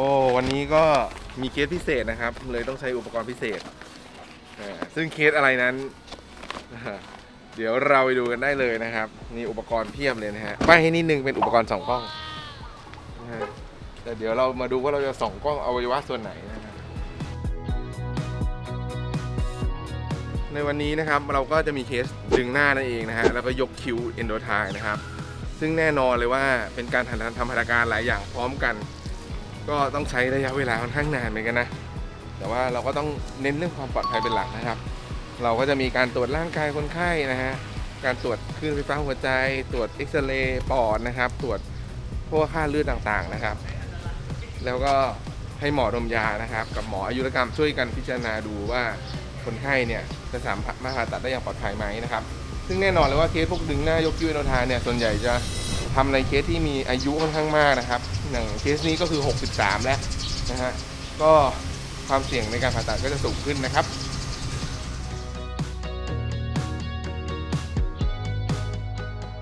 อ้วันนี้ก็มีเคสพิเศษนะครับ เลยต้องใช้อุปกรณ์พิเศษอ่าซึ่งเคสอะไรนั้นเดี๋ยวเราไปดูกันได้เลยนะครับนี่อุปกรณ์เพียบเลยนะฮะไปให้นิดนึงเป็นอุปกรณ์สองกล้องนะฮะแต่เดี๋ยวเรามาดูว่าเราจะส่องกล้องอวัยวะส่วนไหนนะครับในวันนี้นะครับเราก็จะมีเคสดึงหน้านั่นเองนะฮะแล้วก็ยกคิ้วเอนโดไทนะครับ ซึ่งแน่นอนเลยว่าเป็นการทำทำพนักการหลายอย่างพร้อมกัน ก็ต้องใช้ระยะเวลาค่อนข้างนานเหมือนกันนะ แต่ว่าเราก็ต้องเน้นเรื่องความปลอดภัยเป็นหลักนะครับ เราก็จะมีการตรวจร่างกายคนไข้นะฮะ การตรวจคลื่นไฟฟ้าหัวใจ ตรวจเอ็กซเรย์ปอดนะครับ ตรวจพวกค่าเลือดต่างๆนะครับ แล้วก็ให้หมอดมยานะครับ กับหมออายุรกรรมช่วยกันพิจารณาดูว่าคนไข้เนี่ยจะสามารถมาผ่าตัดได้อย่างปลอดภัยไหมนะครับ ซึ่งแน่นอนเลยว่าเคสพวกดึงหน้ายกคิ้วเอนโดไทยเนี่ยส่วนใหญ่จะทำในเคสที่มีอายุค่อนข้างมากนะครับ อย่างเคสนี้ก็คือ 63 แล้วนะฮะก็ความเสี่ยงในการผ่าตัดก็จะสูงขึ้นนะครับ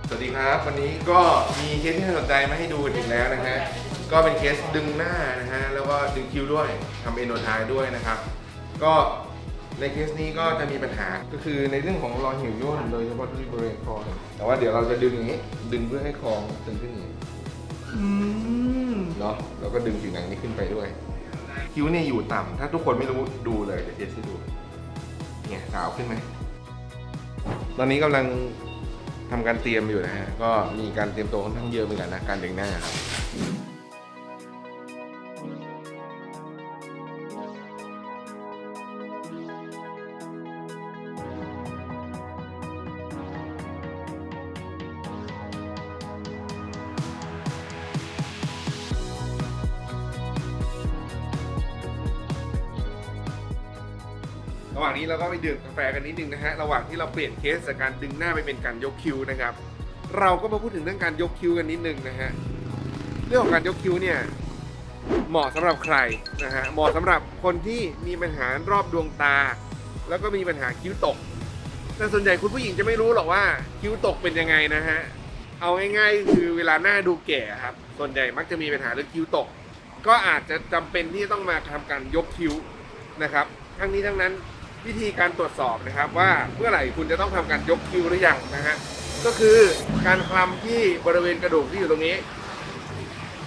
สวัสดีครับ วันนี้ก็มีเคสที่น่าสนใจมาให้ดูอีกแล้วนะฮะก็เป็นเคสดึงหน้านะฮะแล้วก็ดึงคิ้วด้วยทำเอนโดไทด้วยนะครับ ก็ในเคสนี้ก็จะมีปัญหาก็คือในเรื่องของรอยหิวย่นโดยเฉพาะที่บริเวณคอแต่ว่าเดี๋ยวเราจะดึงอย่างนี้ ดึงเพื่อให้คอตึงขึ้นอย่างนี้ นาะแล้วก็ดึงผิวหนังนี้ขึ้นไปด้วย คิ้วเนี่ยอยู่ต่ำถ้าทุกคนไม่รู้ดูเลยเดี๋ยวเจสให้ดูเนี่ยสาวขึ้นไหมตอนนี้กำลังทำการเตรียมอยู่นะฮะก็มีการเตรียมตัวค่อนข้างเยอะเหมือนกันนะการดึงหน้าครับ ระหว่างนี้เราก็ไปดื่มกาแฟกันนิดนึงนะฮะ ระหว่างที่เราเปลี่ยนเคสจากการดึงหน้าไปเป็นการยกคิ้วนะครับ เราก็มาพูดถึงเรื่องการยกคิ้วกันนิดนึงนะฮะ เรื่องของการยกคิ้วเนี่ยเหมาะสำหรับใครนะฮะ เหมาะสำหรับคนที่มีปัญหารอบดวงตา แล้วก็มีปัญหาคิ้วตก แต่ส่วนใหญ่คุณผู้หญิงจะไม่รู้หรอกว่าคิ้วตกเป็นยังไงนะฮะ เอาง่ายๆ คือเวลาหน้าดูแก่ครับ ส่วนใหญ่มักจะมีปัญหาเรื่องคิ้วตก ก็อาจจะจำเป็นที่จะต้องมาทำการยกคิ้วนะครับ ทั้งนี้ทั้งนั้น วิธีการตรวจสอบนะครับว่าเมื่อไหร่คุณจะต้องทำการยกคิ้วหรือยังนะฮะก็คือการคลำที่บริเวณกระดูกที่อยู่ตรงนี้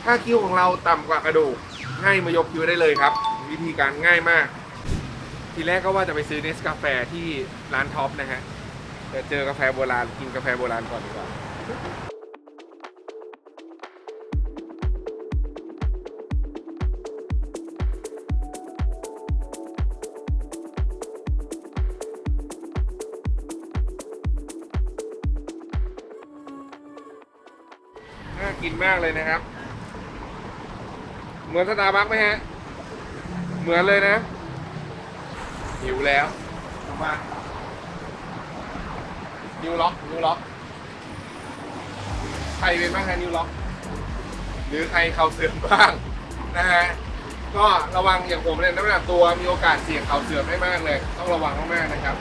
ถ้าคิ้วของเราต่ำกว่ากระดูกให้มายกคิ้วได้เลยครับ วิธีการง่ายมาก ทีแรกก็ว่าจะไปซื้อเนสกาแฟที่ร้านท็อปนะฮะแต่เจอกาแฟโบราณกินกาแฟโบราณก่อนดีกว่า กินมากเลยนะครับ เหมือนสตาร์บัคไหมฮะ เหมือนเลยนะ หิวแล้วมานิวล็อกนิวล็อกใครเป็นบ้างฮะนิวล็อก หรือใครเข่าเสื่อมบ้างนะฮะก็ระวังอย่างผมเนี่ยน้ำหนักตัวมีโอกาสเสี่ยงเข่าเสื่อมได้มากเลย ต้องระวังมากๆนะครับ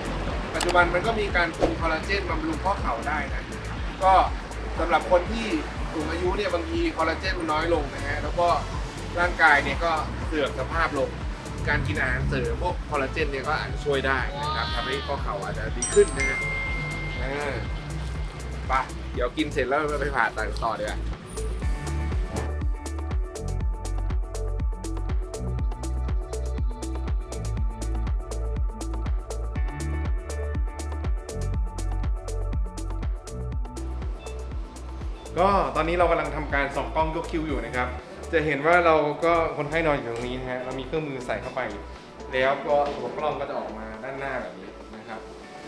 ปัจจุบันมันก็มีการปรุงคอลลาเจนบำรุงข้อเข่าได้นะ ก็สำหรับคนที่ สูงอายุเนี่ยบางทีคอลลาเจนมันน้อยลงนะฮะแล้วก็ร่างกายเนี่ยก็เสื่อมสภาพลง การกินอาหารเสริมพวกคอลลาเจนเนี่ยก็อาจจะช่วยได้นะครับทำให้ข้อเข่าอาจจะดีขึ้นนะฮะอ่าไปเดี๋ยวกินเสร็จแล้วไปผ่าตัดต่อเดี๋ยวา ก็ตอนนี้เรากำลังทำการส่องกล้องยกคิ้วอยู่นะครับ จะเห็นว่าเราก็คนไข้นอนอยู่ตรงนี้นะฮะเรามีเครื่องมือใส่เข้าไป แล้วก็ตัวกล้องก็จะออกมาด้านหน้าแบบนี้นะครับ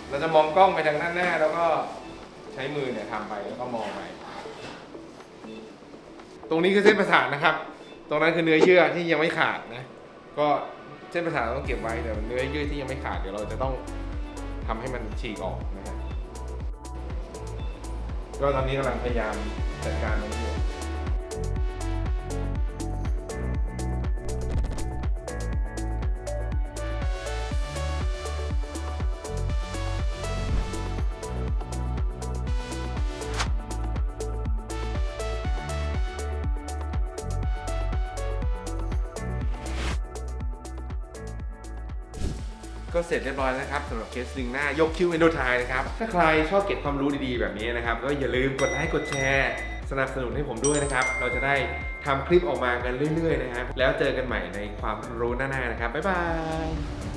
เราจะมองกล้องไปทางด้านหน้า แล้วก็ใช้มือเนี่ยทำไปแล้วก็มองไป ตรงนี้คือเส้นประสาทนะครับ ตรงนั้นคือเนื้อเยื่อที่ยังไม่ขาดนะ ก็เส้นประสาทเราต้องเก็บไว้แต่เนื้อเยื่อที่ยังไม่ขาดเดี๋ยวเราจะต้องทำให้มันฉีกออกนะฮะ ก็ตอนนี้กำลังพยายามจัดการมันอยู่ ก็เสร็จเรียบร้อยแล้วครับสำหรับเคสดึงหน้ายกคิ้วเอนโดไทนะครับ ถ้าใครชอบเก็บความรู้ดีๆแบบนี้นะครับ ก็อย่าลืมกดไลค์กดแชร์สนับสนุนให้ผมด้วยนะครับ เราจะได้ทำคลิปออกมากันเรื่อยๆนะครับแล้วเจอกันใหม่ในความรู้หน้าๆนะครับบ๊ายบาย